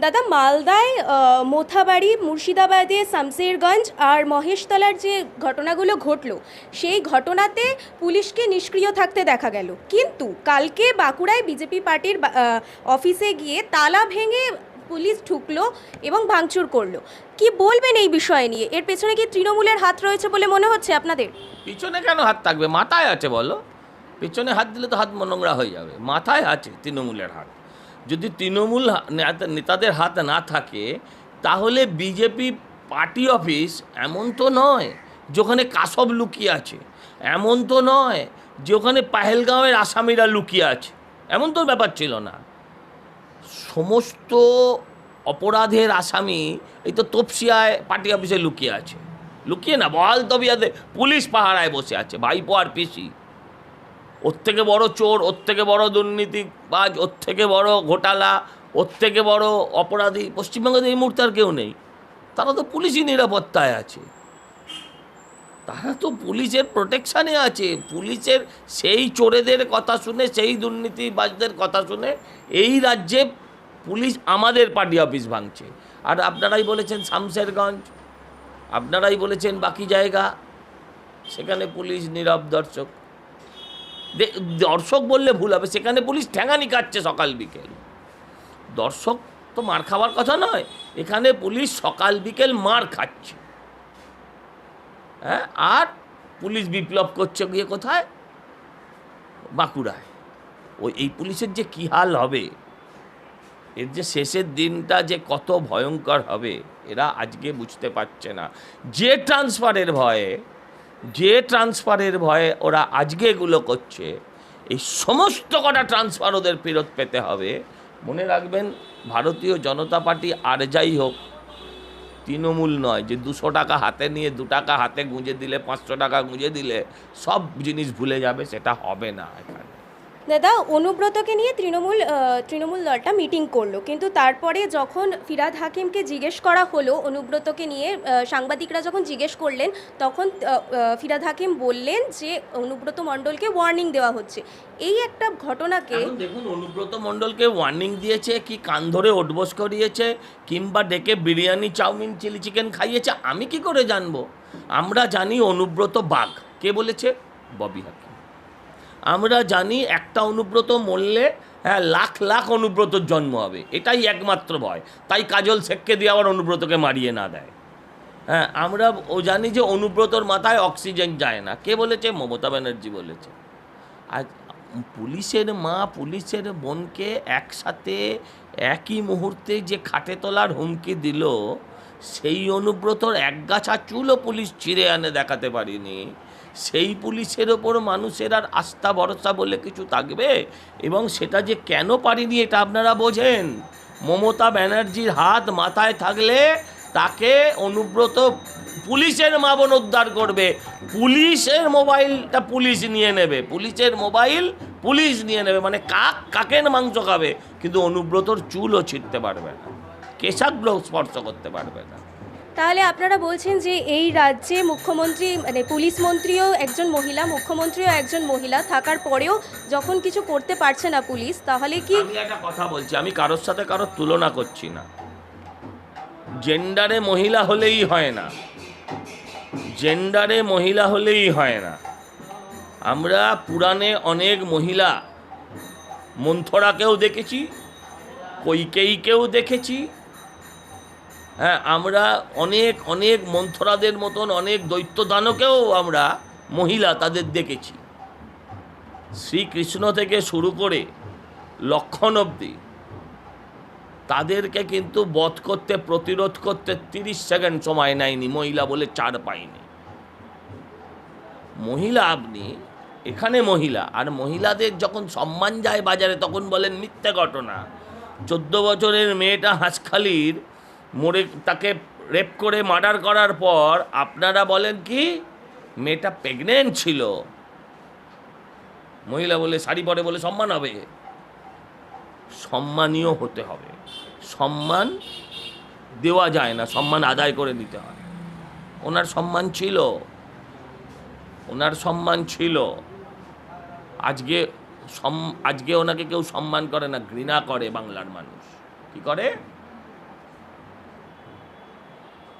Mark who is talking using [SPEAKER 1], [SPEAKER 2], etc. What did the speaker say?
[SPEAKER 1] দাদা, মালদায় মোথাবাড়ি, মুর্শিদাবাদে, শামসেরগঞ্জ আর মহেশতলার যে ঘটনাগুলো ঘটলো, সেই ঘটনাতে পুলিশকে নিষ্ক্রিয় থাকতে দেখা গেল। কিন্তু কালকে বাঁকুড়ায় বিজেপি পার্টির অফিসে গিয়ে তালা ভেঙে পুলিশ ঢুকলো এবং ভাঙচুর করল। কি বলবেন এই বিষয় নিয়ে? এর পেছনে কি তৃণমূলের হাত রয়েছে বলে মনে হচ্ছে আপনাদের?
[SPEAKER 2] পিছনে কেন হাত থাকবে? মাথায় আছে বলো। পিছনে হাত দিলে তো হাত নোংরা হয়ে যাবে। মাথায় আছে তৃণমূলের হাত। যদি তৃণমূল নেতাদের হাত না থাকে, তাহলে বিজেপি পার্টি অফিস এমন তো নয় যে ওখানে কাসব লুকিয়ে আছে, এমন তো নয় যে ওখানে পাহেলগাঁওয়ের আসামিরা লুকিয়ে আছে, এমন তো ব্যাপার ছিল না। সমস্ত অপরাধের আসামি এই তো তপসিয়ায় পার্টি অফিসে লুকিয়ে আছে। লুকিয়ে না বহাল তবিয়াতে পুলিশ পাহারায় বসে আছে, ভাইপো আর পিসি। ওর থেকে বড় চোর, ওর থেকে বড় দুর্নীতিবাজ ওর থেকে বড় ঘোটালা, ওর থেকে বড় অপরাধী। পশ্চিমবঙ্গে এই মুহূর্তে আর কেউ নেই। তারা তো পুলিশই নিরাপত্তায় আছে। তারা তো পুলিশের প্রোটেকশানে আছে। পুলিশের সেই চোরেদের কথা শুনে, সেই দুর্নীতিবাজদের কথা শুনে এই রাজ্যে পুলিশ আমাদের পার্টি অফিস ভাঙছে। আর আপনারাই বলেছেন শামশেরগঞ্জ, আপনারাই বলেছেন বাকি জায়গা। সেখানে পুলিশ নীরব দর্শক। দর্শক বললে ভুল হবে। সেখানে পুলিশ ঠ্যাঙানি কাটছে সকাল বিকেল। দর্শক তো মার খাওয়ার কথা নয়, এখানে পুলিশ সকাল বিকেল মার খাচ্ছে। হ্যাঁ আর পুলিশ বিপ্লব করছে গিয়ে কোথায়? বাঁকুড়ায়। ওই, এই পুলিশের যে কী হাল হবে, এর যে শেষের দিনটা যে কত ভয়ঙ্কর হবে, এরা আজকে বুঝতে পারছে না। যে ট্রান্সফারের ভয়ে যে ট্রান্সফারের ভয়ে ওরা আজকে এগুলো করছে, এই সমস্ত কটা ট্রান্সফার ওদের ফেরত পেতে হবে। মনে রাখবেন, ভারতীয় জনতা পার্টি আর যাই হোক, তৃণমূল নয় যে দুশো টাকা হাতে নিয়ে, দু টাকা হাতে গুঁজে দিলে, পাঁচশো টাকা গুঁজে দিলে, সব জিনিস ভুলে যাবে, সেটা হবে না এখানে।
[SPEAKER 1] দাদা, অনুব্রতকে নিয়ে তৃণমূল তৃণমূল দলটা মিটিং করল। কিন্তু তারপরে যখন ফিরাদ হাকিমকে জিজ্ঞেস করা হলো অনুব্রতকে নিয়ে সাংবাদিকরা যখন জিজ্ঞেস করলেন, তখন ফিরাদ হাকিম বললেন যে, অনুব্রত মণ্ডলকে ওয়ার্নিং দেওয়া হচ্ছে। এই একটা ঘটনাকে
[SPEAKER 2] দেখুন, অনুব্রত মণ্ডলকে ওয়ার্নিং দিয়েছে, কি কান ধরে ওঠবোস করিয়েছে, কিংবা ডেকে বিরিয়ানি, চাউমিন, চিলি চিকেন খাইয়েছে, আমি কি করে জানব? আমরা জানি অনুব্রত বাঘ। কে বলেছে? ববি হাকিম। আমরা জানি একটা অনুব্রত মরলে হ্যাঁ লাখ লাখ অনুব্রতর জন্ম হবে। এটাই একমাত্র ভয়। তাই কাজল শেখকে দিয়ে আবার অনুব্রতকে মারিয়ে না দেয়। হ্যাঁ আমরা ও জানি যে অনুব্রতর মাথায় অক্সিজেন যায় না। কে বলেছে? মমতা ব্যানার্জি বলেছে। আর পুলিশের মা, পুলিশের বোনকে একসাথে একই মুহূর্তে যে খাটে তোলার হুমকি দিল, সেই অনুব্রতর একগাছা চুলও পুলিশ চিরে আনে দেখাতে পারিনি। সেই পুলিশের ওপর মানুষের আর আস্থা, ভরসা বলে কিছু থাকবে? এবং সেটা যে কেন পারিনি এটা আপনারা বোঝেন? মমতা ব্যানার্জির হাত মাথায় থাকলে তাকে অনুব্রত পুলিশের মা বোন উদ্ধার করবে। পুলিশের মোবাইলটা পুলিশ নিয়ে নেবে। পুলিশের মোবাইল পুলিশ নিয়ে নেবে। মানে কাক কাকের মাংস খাবে? কিন্তু অনুব্রতর চুলও ছিঁড়তে পারবে না। কেশাগ্র স্পর্শ করতে পারবে না।
[SPEAKER 1] তাহলে আপনারা বলছেন যে এই রাজ্যে মুখ্যমন্ত্রী মানে পুলিশ মন্ত্রীও একজন মহিলা, মুখ্যমন্ত্রীও একজন মহিলা থাকার পরেও যখন কিছু করতে পারছে না পুলিশ, তাহলে কি
[SPEAKER 2] একটা কথা বলছি, আমি কারোর সাথে কারোর তুলনা করছি না। জেন্ডারে মহিলা হলেই হয় না। জেন্ডারে মহিলা হলেই হয় না। আমরা পুরাণে অনেক মহিলা, মন্থরাকেও দেখেছি, কৈকেয়ীকেও দেখেছি হ্যাঁ আমরা অনেক অনেক মন্থরাদের মতন, অনেক দৈত্যদানকেও আমরা মহিলা তাদের দেখেছি। শ্রীকৃষ্ণ থেকে শুরু করে লক্ষণ অবধি তাদেরকে কিন্তু বধ করতে, প্রতিরোধ করতে তিরিশ সেকেন্ড সময় নেয়নি, মহিলা বলে চার পায়নি। মহিলা আপনি, এখানে মহিলা, আর মহিলাদের যখন সম্মান যায় বাজারে, তখন বলেন মিথ্যে ঘটনা। চোদ্দ বছরের মেয়েটা হাঁসখালির মরে, তাকে রেপ করে মার্ডার করার পর আপনারা বলেন কি, মেয়েটা প্রেগনেন্ট ছিল। মহিলা বলে শাড়ি পরে বলে সম্মান হবে। সম্মানীয় হতে হবে। সম্মান দেওয়া যায় না, সম্মান আদায় করে নিতে হয়। ওনার সম্মান ছিল। ওনার সম্মান ছিল। আজকে আজকে ওনাকে কেউ সম্মান করে না, ঘৃণা করে বাংলার মানুষ। কি করে?